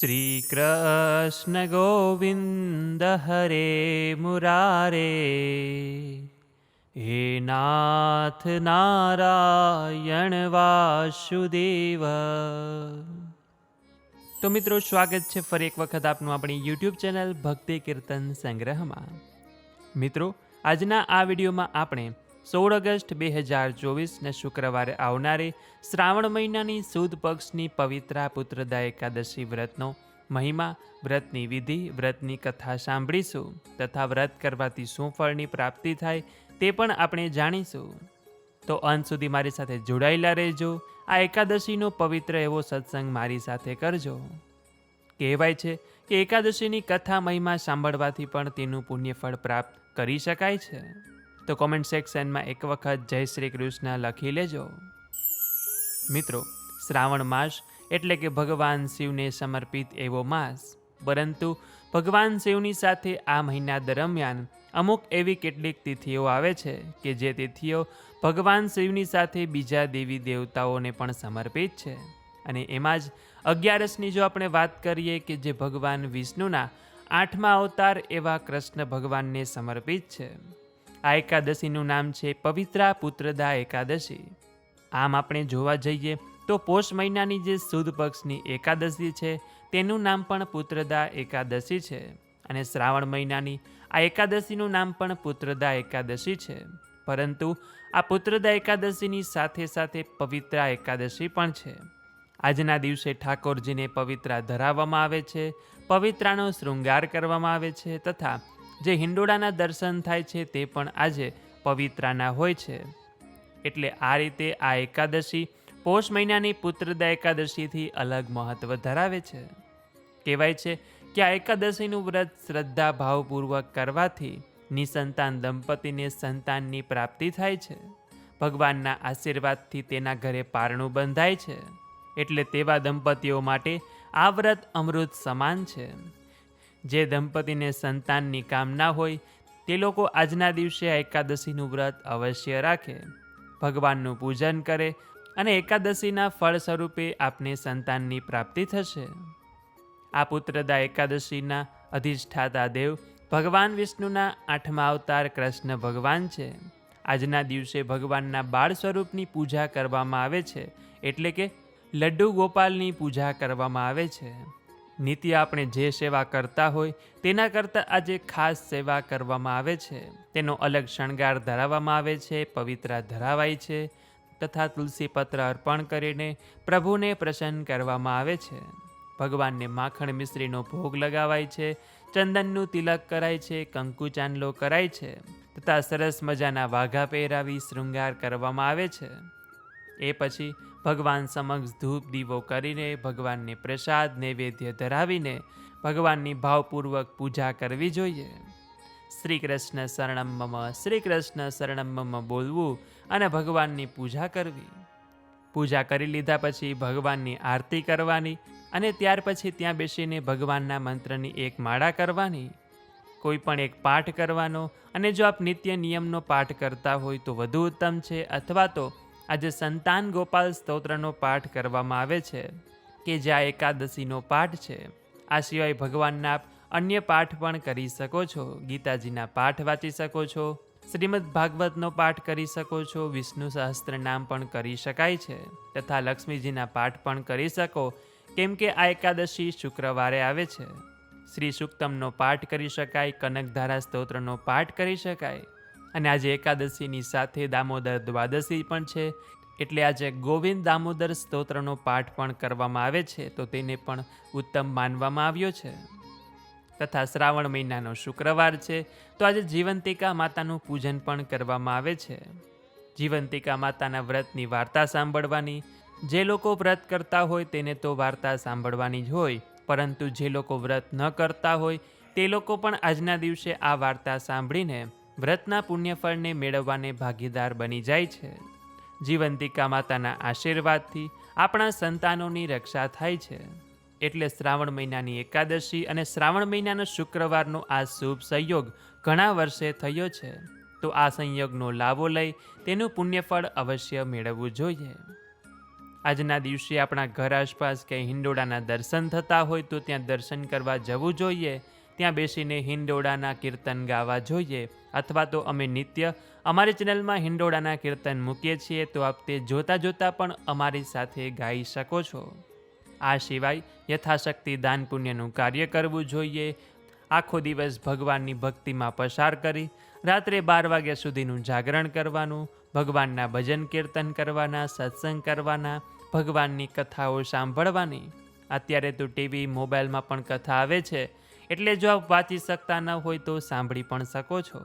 કૃષ્ણ ગોવિંદ હરે મુરારે હે નાથ નારાયણ વાસુદેવ તો મિત્રો સ્વાગત છે ફરી એક વખત આપનું આપણી યુટ્યુબ ચેનલ ભક્તિ કીર્તન સંગ્રહમાં મિત્રો આજના આ વિડીયોમાં આપણે સોળ ઓગસ્ટ બે હજાર ચોવીસને શુક્રવારે આવનારી શ્રાવણ મહિનાની સુદ પક્ષની પવિત્રા પુત્રદા એકાદશી વ્રતનો મહિમા, વ્રતની વિધિ, વ્રતની કથા સાંભળીશું તથા વ્રત કરવાથી શું ફળની પ્રાપ્તિ થાય તે પણ આપણે જાણીશું. તો અંત સુધી મારી સાથે જોડાયેલા રહેજો. આ એકાદશીનો પવિત્ર એવો સત્સંગ મારી સાથે કરજો. કહેવાય છે કે એકાદશીની કથા મહિમા સાંભળવાથી પણ તેનું પુણ્યફળ પ્રાપ્ત કરી શકાય છે. તો કોમેન્ટ સેક્શનમાં એક વખત જય શ્રી કૃષ્ણ લખી લેજો. મિત્રો, શ્રાવણ માસ એટલે કે ભગવાન શિવને સમર્પિત એવો માસ. પરંતુ ભગવાન શિવની સાથે આ મહિના દરમિયાન અમુક એવી કેટલીક તિથિઓ આવે છે કે જે તિથિઓ ભગવાન શિવની સાથે બીજા દેવી દેવતાઓને પણ સમર્પિત છે. અને એમાં જ અગિયારસની જો આપણે વાત કરીએ કે જે ભગવાન વિષ્ણુના આઠમા અવતાર એવા કૃષ્ણ ભગવાનને સમર્પિત છે. આ એકાદશીનું નામ છે પવિત્રા પુત્રદા એકાદશી. આમ આપણે જોવા જઈએ તો પોષ મહિનાની જે સુદ પક્ષની એકાદશી છે, તેનું નામ પણ પુત્રદા એકાદશી છે. અને શ્રાવણ મહિનાની આ એકાદશીનું નામ પણ પુત્રદા એકાદશી છે. પરંતુ આ પુત્રદા એકાદશીની સાથે સાથે પવિત્રા એકાદશી પણ છે. આજના દિવસે ઠાકોરજીને પવિત્રા ધરાવવામાં આવે છે, પવિત્રાનો શૃંગાર કરવામાં આવે છે તથા જે હિંડોળાના દર્શન થાય છે તે પણ આજે પવિત્રાના હોય છે. એટલે આ રીતે આ એકાદશી પોષ મહિનાની પુત્રદા એકાદશીથી અલગ મહત્વ ધરાવે છે. કહેવાય છે કે આ એકાદશીનું વ્રત શ્રદ્ધા ભાવપૂર્વક કરવાથી નિસંતાન દંપતીને સંતાનની પ્રાપ્તિ થાય છે. ભગવાનના આશીર્વાદથી તેના ઘરે પારણું બંધાય છે. એટલે તેવા દંપતીઓ માટે આ વ્રત અમૃત સમાન છે. જે દંપતીને સંતાનની કામના હોય, તે લોકો આજના દિવસે આ એકાદશીનું વ્રત અવશ્ય રાખે. ભગવાનનું પૂજન કરે અને એકાદશીના ફળ સ્વરૂપે આપને સંતાનની પ્રાપ્તિ થશે. આ પુત્રદા એકાદશીના અધિષ્ઠાતા દેવ ભગવાન વિષ્ણુના આઠમા અવતાર કૃષ્ણ ભગવાન છે. આજના દિવસે ભગવાનના બાળ સ્વરૂપની પૂજા કરવામાં આવે છે, એટલે કે લડ્ડુ ગોપાલની પૂજા કરવામાં આવે છે. નિત્ય આપણે જે સેવા કરતા હોય, તેના કરતાં આજે ખાસ સેવા કરવામાં આવે છે. તેનો અલગ શણગાર ધરાવવામાં આવે છે, પવિત્રા ધરાવાય છે, તથા તુલસી પત્ર અર્પણ કરીને પ્રભુને પ્રસન્ન કરવામાં આવે છે. ભગવાનને માખણ મિશ્રીનો ભોગ લગાવાય છે, ચંદનનું તિલક કરાય છે, કંકુ ચાંદલો કરાય છે, તથા સરસ મજાના વાઘા પહેરાવી શૃંગાર કરવામાં આવે છે. એ પછી ભગવાન સમક્ષ ધૂપ દીવો કરીને ભગવાનને પ્રસાદ નૈવેદ્ય ધરાવીને ભગવાનની ભાવપૂર્વક પૂજા કરવી જોઈએ. શ્રી કૃષ્ણ શરણમ શ્રી કૃષ્ણ શરણમ બોલવું અને ભગવાનની પૂજા કરવી. પૂજા કરી લીધા પછી ભગવાનની આરતી કરવાની અને ત્યાર પછી ત્યાં બેસીને ભગવાનના મંત્રની એક માળા કરવાની. કોઈ પણ એક પાઠ કરવાનો અને જો આપ નિત્ય નિયમનો પાઠ કરતા હોય તો વધુ ઉત્તમ છે અથવા તો આજે સંતાન ગોપાલ સ્તોત્રનો પાઠ કરવામાં આવે છે, કે જે આ એકાદશીનો પાઠ છે. આ સિવાય ભગવાનના અન્ય પાઠ પણ કરી શકો છો. ગીતાજીના પાઠ વાંચી શકો છો. શ્રીમદ ભાગવતનો પાઠ કરી શકો છો. વિષ્ણુ સહસ્ત્ર નામ પણ કરી શકાય છે. તથા લક્ષ્મીજીના પાઠ પણ કરી શકો, કેમ કે આ એકાદશી શુક્રવારે આવે છે. શ્રી સુક્તમનો પાઠ કરી શકાય, કનકધારા સ્તોત્રનો પાઠ કરી શકાય. અને આજે એકાદશીની સાથે દામોદર દ્વાદશી પણ છે. એટલે આજે ગોવિંદ દામોદર સ્તોત્રનો પાઠ પણ કરવામાં આવે છે, તો તેને પણ ઉત્તમ માનવામાં આવ્યો છે. તથા શ્રાવણ મહિનાનો શુક્રવાર છે, તો આજે જીવંતિકા માતાનું પૂજન પણ કરવામાં આવે છે. જીવંતિકા માતાના વ્રતની વાર્તા સાંભળવાની, જે લોકો વ્રત કરતા હોય તેને તો વાર્તા સાંભળવાની જ હોય, પરંતુ જે લોકો વ્રત ન કરતા હોય તે લોકો પણ આજના દિવસે આ વાર્તા સાંભળીને વ્રતના પુણ્યફળને મેળવવાને ભાગીદાર બની જાય છે. જીવંતિકા માતાના આશીર્વાદથી આપણા સંતાનોની રક્ષા થાય છે. એટલે શ્રાવણ મહિનાની એકાદશી અને શ્રાવણ મહિનાના શુક્રવારનો આ શુભ સંયોગ ઘણા વર્ષે થયો છે. તો આ સંયોગનો લાભો લઈ તેનું પુણ્યફળ અવશ્ય મેળવવું જોઈએ. આજના દિવસે આપણા ઘર આસપાસ કે હિંડોળાના દર્શન થતા હોય તો ત્યાં દર્શન કરવા જવું જોઈએ. ત્યાં બેસીને હિંડોળાના કીર્તન ગાવા જોઈએ. અથવા તો અમે નિત્ય અમારી ચેનલમાં હિંડોળાના કીર્તન મૂકીએ છીએ તો આપ તે જોતા જોતા પણ અમારી સાથે ગાઈ શકો છો. આ સિવાય યથાશક્તિ દાન પુણ્યનું કાર્ય કરવું જોઈએ. આખો દિવસ ભગવાનની ભક્તિમાં પસાર કરી રાત્રે બાર વાગ્યા સુધીનું જાગરણ કરવાનું, ભગવાનના ભજન કીર્તન કરવાના, સત્સંગ કરવાના, ભગવાનની કથાઓ સાંભળવાની. અત્યારે તો ટીવી, મોબાઈલમાં પણ કથા આવે છે. એટલે જો આપ વાંચી શકતા ન હોય તો સાંભળી પણ શકો છો.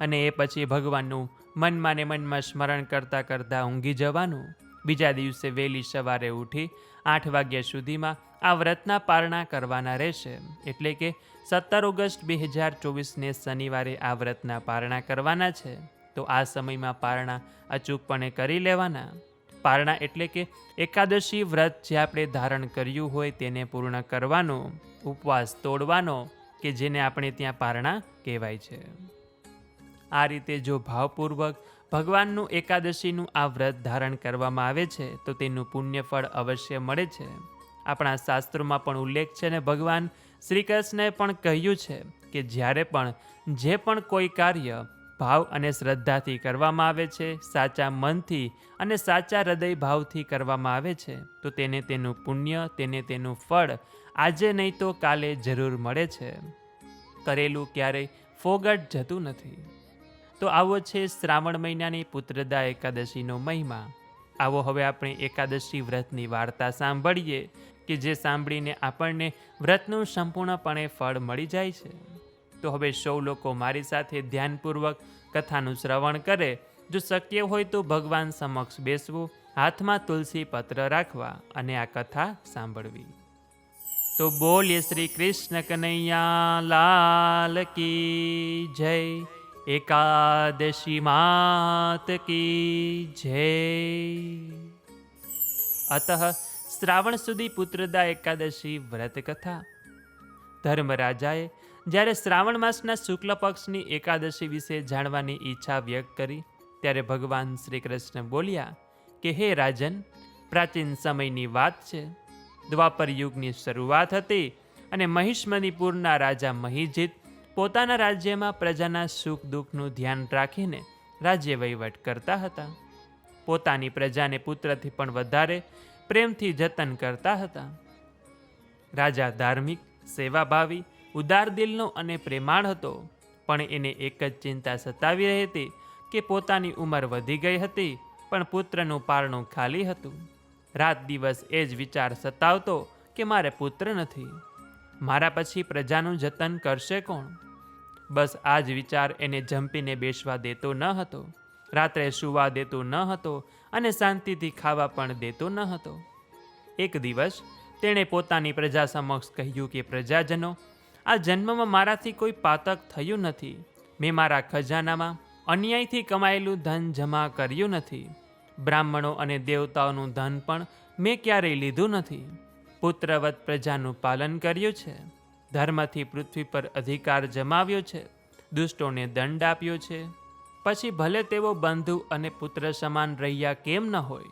અને એ પછી ભગવાનનું મનમાં ને મનમાં સ્મરણ કરતાં કરતાં ઊંઘી જવાનું. બીજા દિવસે વહેલી સવારે ઉઠી આઠ વાગ્યા સુધીમાં આ વ્રતના પારણા કરવાના રહેશે. એટલે કે સત્તર ઓગસ્ટ બે હજાર ચોવીસને શનિવારે આ વ્રતના પારણા કરવાના છે. તો આ સમયમાં પારણા અચૂકપણે કરી લેવાના. પારણા એટલે કે એકાદશી વ્રત જે આપણે ધારણ કર્યું હોય તેને પૂર્ણ કરવાનો, ઉપવાસ તોડવાનો કે જેને આપણે ત્યાં પારણા કહેવાય છે. આ રીતે જો ભાવપૂર્વક ભગવાનનું એકાદશીનું આ વ્રત ધારણ કરવામાં આવે છે, તો તેનું પુણ્યફળ અવશ્ય મળે છે. આપણા શાસ્ત્રોમાં પણ ઉલ્લેખ છે ને ભગવાન શ્રી કૃષ્ણે પણ કહ્યું છે કે જ્યારે પણ જે પણ કોઈ કાર્ય ભાવ અને શ્રદ્ધાથી કરવામાં આવે છે, સાચા મનથી અને સાચા હૃદય ભાવથી કરવામાં આવે છે, તો તેને તેનું પુણ્ય, તેને તેનું ફળ આજે નહીં તો કાલે જરૂર મળે છે. કરેલું ક્યારેય ફોગટ જતું નથી. તો આવો છે શ્રાવણ મહિનાની પુત્રદા એકાદશીનો મહિમા. આવો હવે આપણે એકાદશી વ્રતની વાર્તા સાંભળીએ, કે જે સાંભળીને આપણને વ્રતનું સંપૂર્ણપણે ફળ મળી જાય છે. તો હવે સૌ લોકો મારી સાથે ધ્યાનપૂર્વક કથાનું શ્રવણ કરે. જો શક્ય હોય તો ભગવાન સમક્ષ બેસવું, હાથમાં તુલસી પત્ર રાખવા અને આ કથા સાંભળવી. તો બોલીએ શ્રી કૃષ્ણ કનૈયા, લાલ કી જય, એકાદશી માત કી જય. અતઃ શ્રાવણ સુધી પુત્રદા એકાદશી વ્રત કથા. ધર્મરાજાએ જ્યારે શ્રાવણ માસના શુક્લ પક્ષની એકાદશી વિશે જાણવાની ઈચ્છા વ્યક્ત કરી, ત્યારે ભગવાન શ્રી કૃષ્ણ બોલ્યા કે, હે રાજન, પ્રાચીન સમયની વાત છે. દ્વાપર યુગની શરૂઆત હતી અને મહિષ્મણિપુરના રાજા મહિજીત પોતાના રાજ્યમાં પ્રજાના સુખ દુઃખનું ધ્યાન રાખીને રાજ્ય વહીવટ કરતા હતા. પોતાની પ્રજાને પુત્રથી પણ વધારે પ્રેમથી જતન કરતા હતા. રાજા ધાર્મિક, સેવાભાવી ઉદાર દિલનો અને પ્રેમાળ હતો. પણ એને એક જ ચિંતા સતાવી રહી હતી કે પોતાની ઉંમર વધી ગઈ હતી, પણ પુત્રનું પારણું ખાલી હતું. રાત દિવસ એ જ વિચાર સતાવતો કે મારે પુત્ર નથી. મારા પછી પ્રજાનું જતન કરશે કોણ? બસ આ જ વિચાર એને જંપીને બેસવા દેતો ન હતો. રાત્રે સૂવા દેતો ન હતો અને શાંતિથી ખાવા પણ દેતો ન હતો. એક દિવસ તેણે પોતાની પ્રજા સમક્ષ કહ્યું કે પ્રજાજનો આ જન્મમાં મારાથી કોઈ પાતક થયું નથી. મેં મારા ખજાનામાં અન્યાયથી કમાયેલું ધન જમા કર્યું નથી. બ્રાહ્મણો અને દેવતાઓનું ધન પણ મેં ક્યારેય લીધું નથી. પુત્રવત પ્રજાનું પાલન કર્યું છે. ધર્મથી પૃથ્વી પર અધિકાર જમાવ્યો છે. દુષ્ટોને દંડ આપ્યો છે. પછી ભલે તેઓ બંધુ અને પુત્ર સમાન રહ્યા કેમ ન હોય.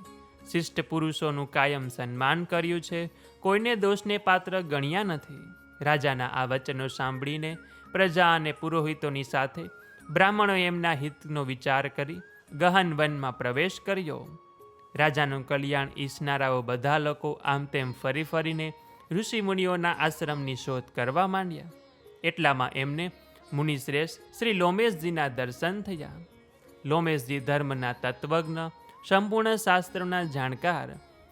શિષ્ટ પુરુષોનું કાયમ સન્માન કર્યું છે. કોઈને દોષને પાત્ર ગણ્યા નથી. રાજાના આ વચનો સાંભળીને પ્રજા અને પુરોહિતોની સાથે બ્રાહ્મણો એમના હિતનો વિચાર કરી ગહન વનમાં પ્રવેશ કર્યો. રાજાનું કલ્યાણ ઈચ્છનારાઓ બધા લોકો આમ તેમ ફરી ફરીને ઋષિમુનિઓના આશ્રમની શોધ કરવા માંડ્યા. એટલામાં એમને મુનિશ્રેષ્ઠ શ્રી લોમેશજીના દર્શન થયા. લોમેશજી ધર્મના તત્વજ્ઞ, સંપૂર્ણ શાસ્ત્રોના જાણકાર,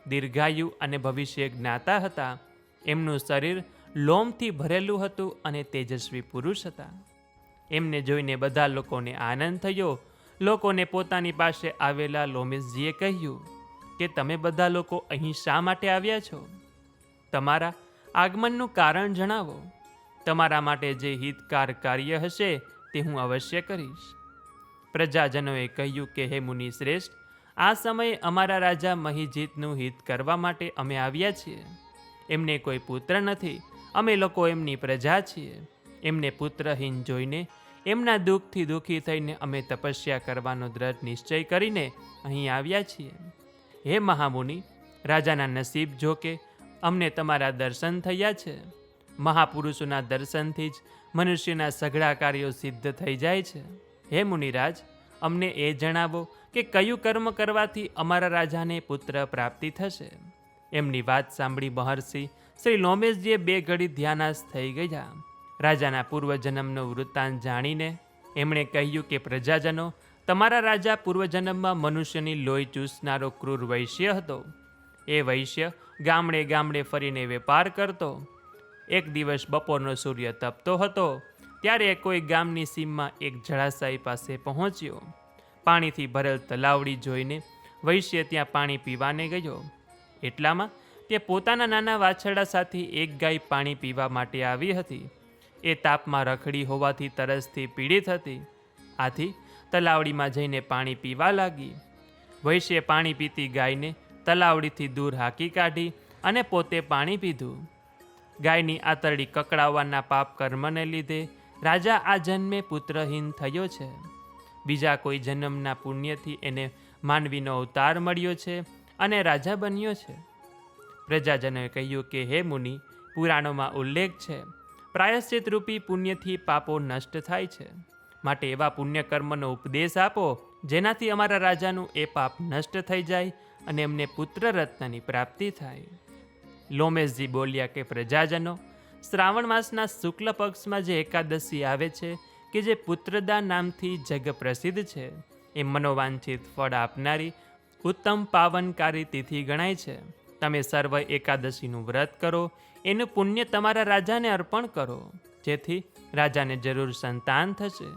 દીર્ઘાયુ અને ભવિષ્ય જ્ઞાતા હતા. એમનું શરીર લોમથી ભરેલું હતું અને તેજસ્વી પુરુષ હતા. એમને જોઈને બધા લોકોને આનંદ થયો. લોકોને પોતાની પાસે આવેલા લોમેશજીએ કહ્યું કે, તમે બધા લોકો અહીં શા માટે આવ્યા છો? તમારા આગમનનું કારણ જણાવો. તમારા માટે જે હિતકાર કાર્ય હશે તે હું અવશ્ય કરીશ. પ્રજાજનોએ કહ્યું કે, હે મુનિ શ્રેષ્ઠ, આ સમયે અમારા રાજા મહિજીતનું હિત કરવા માટે અમે આવ્યા છીએ. એમને કોઈ પુત્ર નથી અમે લોકો એમની પ્રજા છીએ. એમને પુત્રહીન જોઈને, એમના દુઃખથી દુઃખી થઈને અમે તપસ્યા કરવાનો દ્રઢ નિશ્ચય કરીને અહીં આવ્યા છીએ. હે મહામુનિ, રાજાના નસીબ જો કે અમને તમારા દર્શન થયા છે. મહાપુરુષોના દર્શનથી જ મનુષ્યના સઘળા કાર્યો સિદ્ધ થઈ જાય છે. હે મુનિરાજ, અમને એ જણાવો કે કયું કર્મ કરવાથી અમારા રાજાને પુત્ર પ્રાપ્તિ થશે? એમની વાત સાંભળી મહર્ષિ શ્રી લોમેશજીએ બે ઘડી ધ્યાનાશ થઈ ગયા. રાજાના પૂર્વજન્મનો વૃત્તાંત જાણીને એમણે કહ્યું કે, પ્રજાજનો, તમારા રાજા પૂર્વજન્મમાં મનુષ્યની લોહી ચૂસનારો ક્રૂર વૈશ્ય હતો. એ વૈશ્ય ગામડે ગામડે ફરીને વેપાર કરતો. એક દિવસ બપોરનો સૂર્ય તપતો હતો, ત્યારે કોઈ ગામની સીમમાં એક જળાશય પાસે પહોંચ્યો. પાણીથી ભરેલ તલાવડી જોઈને વૈશ્ય ત્યાં પાણી પીવાને ગયો. એટલામાં તે પોતાના નાના વાછરડા સાથે એક ગાય પાણી પીવા માટે આવી હતી. એ તાપમાં રખડી હોવાથી તરસથી પીડિત હતી. આથી તલાવડીમાં જઈને પાણી પીવા લાગી. વૈશ્યે પાણી પીતી ગાયને તલાવડીથી દૂર હાંકી કાઢી અને પોતે પાણી પીધું. ગાયની આતરડી કકડાવવાના પાપ કર્મને લીધે રાજા આ જન્મે પુત્રહીન થયો છે. બીજા કોઈ જન્મના પુણ્યથી એને માનવીનો અવતાર મળ્યો છે અને રાજા બન્યો છે. પ્રજાજનોએ કહ્યું કે, હે મુનિ, પુરાણોમાં ઉલ્લેખ છે, પ્રાયશ્ચિત રૂપી પુણ્યથી પાપો નષ્ટ થાય છે. માટે એવા પુણ્યકર્મનો ઉપદેશ આપો, જેનાથી અમારા રાજાનું એ પાપ નષ્ટ થઈ જાય અને એમને પુત્ર રત્નની પ્રાપ્તિ થાય. લોમેશજી બોલ્યા કે, પ્રજાજનો, શ્રાવણ માસના શુક્લ પક્ષમાં જે એકાદશી આવે છે, કે જે પુત્રદા નામથી જગ પ્રસિદ્ધ છે, એ મનોવાંછિત ફળ આપનારી ઉત્તમ પાવનકારી તિથિ ગણાય છે. તમે સર્વ એકાદશીનું વ્રત કરો, એનું પુણ્ય તમારા રાજાને અર્પણ કરો, જેથી રાજાને જરૂર સંતાન થશે.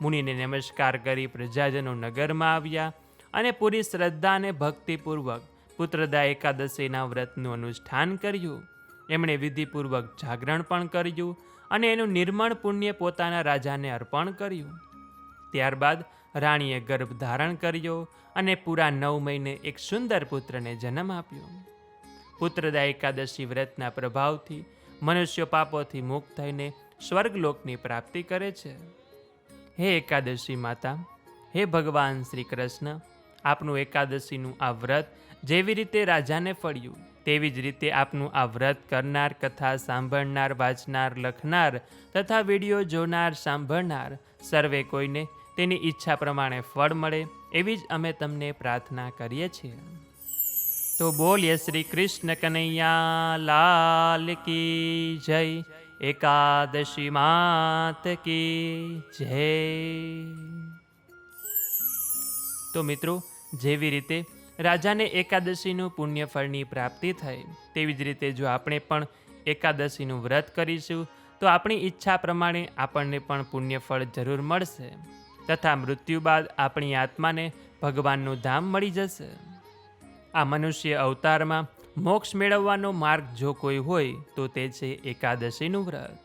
મુનિને નમસ્કાર કરી પ્રજાજનો નગરમાં આવ્યા અને પૂરી શ્રદ્ધા અને ભક્તિપૂર્વક પુત્રદા એકાદશીના વ્રતનું અનુષ્ઠાન કર્યું. એમણે વિધિપૂર્વક જાગરણ પણ કર્યું અને એનું નિર્મળ પુણ્ય પોતાના રાજાને અર્પણ કર્યું. ત્યારબાદ રાણીએ ગર્ભ ધારણ કર્યો અને પૂરા નવ મહિને એક સુંદર પુત્રને જન્મ આપ્યો. પુત્રદા એકાદશી વ્રતના પ્રભાવથી મનુષ્ય પાપોથી મુક્ત થઈને સ્વર્ગલોકની પ્રાપ્તિ કરે છે. હે એકાદશી માતા, હે ભગવાન શ્રી કૃષ્ણ, આપનું એકાદશીનું આ વ્રત જેવી રીતે રાજાને ફળ્યું, તેવી જ રીતે આપનું આ વ્રત કરનાર, કથા સાંભળનાર, વાંચનાર, લખનાર તથા વીડિયો જોનાર, સાંભળનાર સર્વે કોઈને તેની ઈચ્છા પ્રમાણે ફળ મળે, એવી જ અમે તમને પ્રાર્થના કરીએ છીએ. તો બોલીએ શ્રી કૃષ્ણ કનૈયા, લાલ કી જય, એકાદશી માત કી જય. તો મિત્રો, જેવી રીતે રાજાને એકાદશીનું પુણ્યફળની પ્રાપ્તિ થઈ, તેવી જ રીતે જો આપણે પણ એકાદશીનું વ્રત કરીશું, તો આપણી ઈચ્છા પ્રમાણે આપણને પણ પુણ્યફળ જરૂર મળશે. તથા મૃત્યુ બાદ આપણી આત્માને ભગવાનનું ધામ મળી જશે. આ મનુષ્ય અવતારમાં મોક્ષ મેળવવાનો માર્ગ જો કોઈ હોય, તો તે છે એકાદશીનું વ્રત.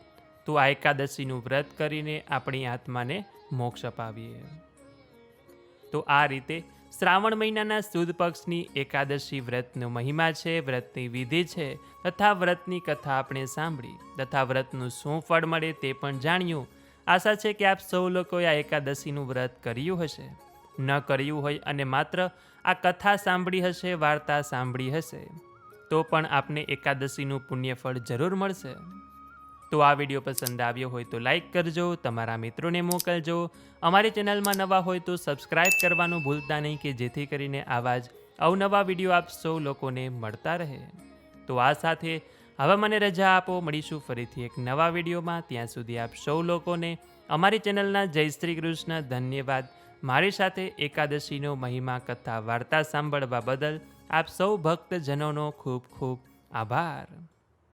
તો આ એકાદશીનું વ્રત કરીને આપણી આત્માને મોક્ષ અપાવીએ. તો આ રીતે શ્રાવણ મહિનાના સુદ પક્ષની એકાદશી વ્રતનો મહિમા છે, વ્રતની વિધિ છે, તથા વ્રતની કથા આપણે સાંભળી, તથા વ્રતનું શું ફળ મળે તે પણ જાણ્યું આશા છે કે આપ સૌ લોકોએ આ એકાદશીનું વ્રત કર્યું હશે. ન કર્યું હોય અને માત્ર આ કથા સાંભળી હશે, વાર્તા સાંભળી હશે, તો પણ આપને એકાદશીનું પુણ્યફળ જરૂર મળશે. તો આ વીડિયો પસંદ આવ્યો હોય તો લાઈક કરજો, તમારા મિત્રોને મોકલજો. અમારી ચેનલમાં નવા હોય તો સબસ્ક્રાઈબ કરવાનું ભૂલતા નહીં કે જેથી કરીને આવા જ અવનવા વીડિયો આપ સૌ લોકોને મળતા રહે. તો આ સાથે હવે મને રજા આપો, મળીશું ફરીથી એક નવા વિડીયોમાં. ત્યાં સુધી આપ સૌ લોકોને અમારી ચેનલના જય શ્રી કૃષ્ણ, ધન્યવાદ. મારી સાથે એકાદશીનો મહિમા કથા વાર્તા સાંભળવા બદલ આપ સૌ ભક્તજનોનો ખૂબ ખૂબ આભાર.